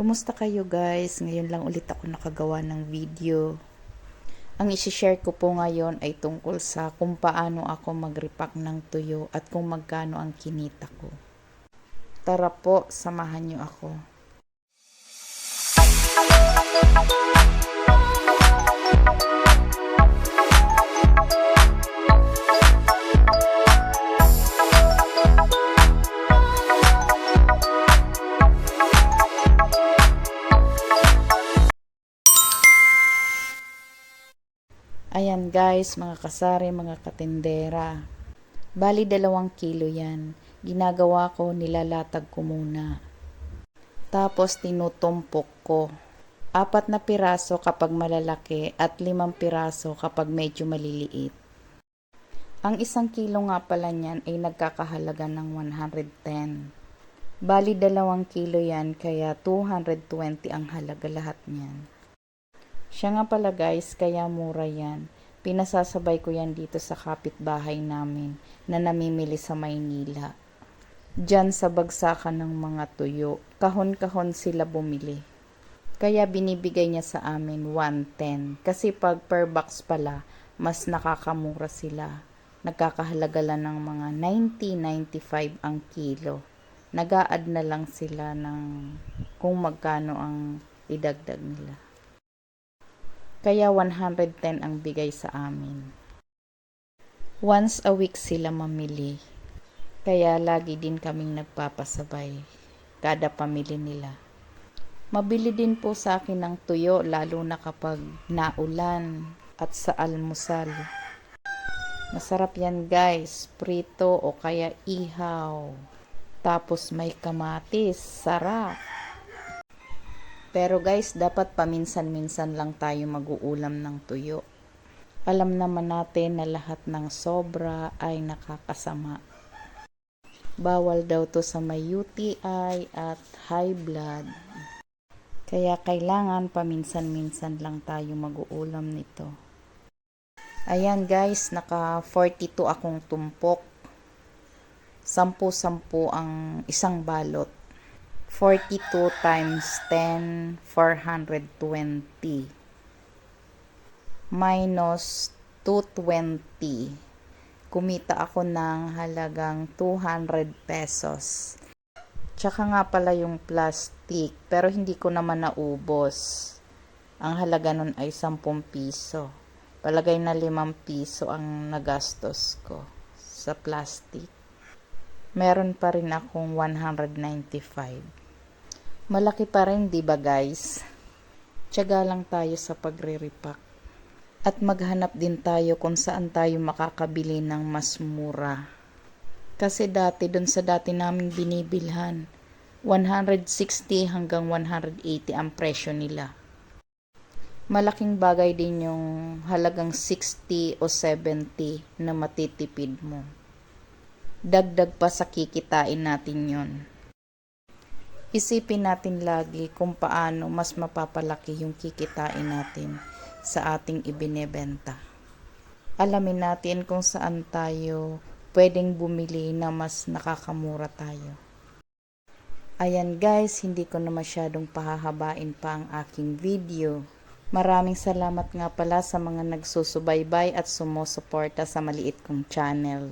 Kumusta kayo guys? Ngayon lang ulit ako nakagawa ng video. Ang isi-share ko po ngayon ay tungkol sa kung paano ako mag-repack ng tuyo at kung magkano ang kinita ko. Tara po, samahan niyo ako. Guys, mga kasari, mga katindera. Bali dalawang kilo yan. Ginagawa ko, nilalatag ko muna. Tapos tinutumpok ko. Apat na piraso kapag malalaki at limang piraso kapag medyo maliliit. Ang isang kilo nga pala niyan ay nagkakahalaga ng 110. Bali dalawang kilo yan kaya 220 ang halaga lahat niyan. Siya nga pala guys, kaya mura yan. Pinasasabay ko yan dito sa kapitbahay namin na namimili sa Maynila. Diyan sa bagsakan ng mga tuyo, kahon-kahon sila bumili. Kaya binibigay niya sa amin 110. Kasi pag per box pala, mas nakakamura sila. Nagkakahalaga lang ng mga 90-95 ang kilo. Nag-a-add na lang sila ng kung magkano ang idagdag nila. Kaya 110 ang bigay sa amin. Once a week sila mamili. Kaya lagi din kaming nagpapasabay. Kada pamili nila. Mabili din po sa akin ng tuyo lalo na kapag naulan at sa almusal. Masarap yan guys, prito o kaya ihaw. Tapos may kamatis, sarap. Pero guys, dapat paminsan-minsan lang tayo mag-uulam ng tuyo. Alam naman natin na lahat ng sobra ay nakakasama. Bawal daw to sa may UTI at high blood. Kaya kailangan paminsan-minsan lang tayo mag-uulam nito. Ayan guys, naka 42 akong tumpok. Sampu-sampu ang isang balot. 42 times 10, 420. Minus 220. Kumita ako ng halagang 200 pesos. Tsaka nga pala yung plastic, pero hindi ko naman naubos. Ang halaga nun ay 10 piso. Palagay na 5 piso ang nagastos ko sa plastic. Meron pa rin akong 195. Malaki pa rin, di ba guys? Tiyaga lang tayo sa pagre-repack. At maghanap din tayo kung saan tayo makakabili ng mas mura. Kasi dati, dun sa dati naming binibilhan, 160 hanggang 180 ang presyo nila. Malaking bagay din yung halagang 60 o 70 na matitipid mo. Dagdag pa sa kikitain natin yon. Isipin natin lagi kung paano mas mapapalaki yung kikitain natin sa ating ibinebenta. Alamin natin kung saan tayo pwedeng bumili na mas nakakamura tayo. Ayan guys, hindi ko na masyadong pahahabain pa ang aking video. Maraming salamat nga pala sa mga nagsusubaybay at sumusuporta sa maliit kong channel.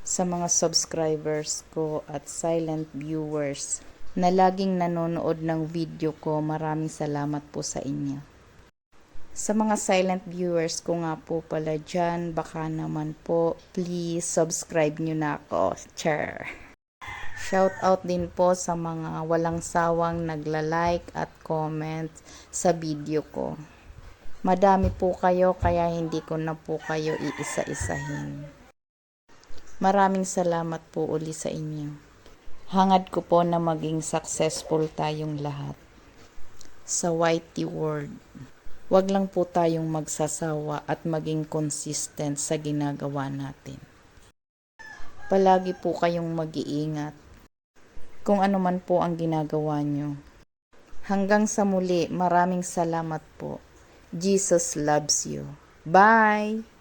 Sa mga subscribers ko at silent viewers na laging nanonood ng video ko, maraming salamat po sa inyo. Sa mga silent viewers ko nga po pala dyan, baka naman po, please subscribe nyo na ako. Char. Shout out din po sa mga walang sawang nagla-like at comment sa video ko. Madami po kayo kaya hindi ko na po kayo iisa-isahin. Maraming salamat po uli sa inyo. Hangad ko po na maging successful tayong lahat. Sa YT World. Huwag lang po tayong magsasawa at maging consistent sa ginagawa natin. Palagi po kayong mag-iingat kung ano man po ang ginagawa nyo. Hanggang sa muli, maraming salamat po. Jesus loves you. Bye!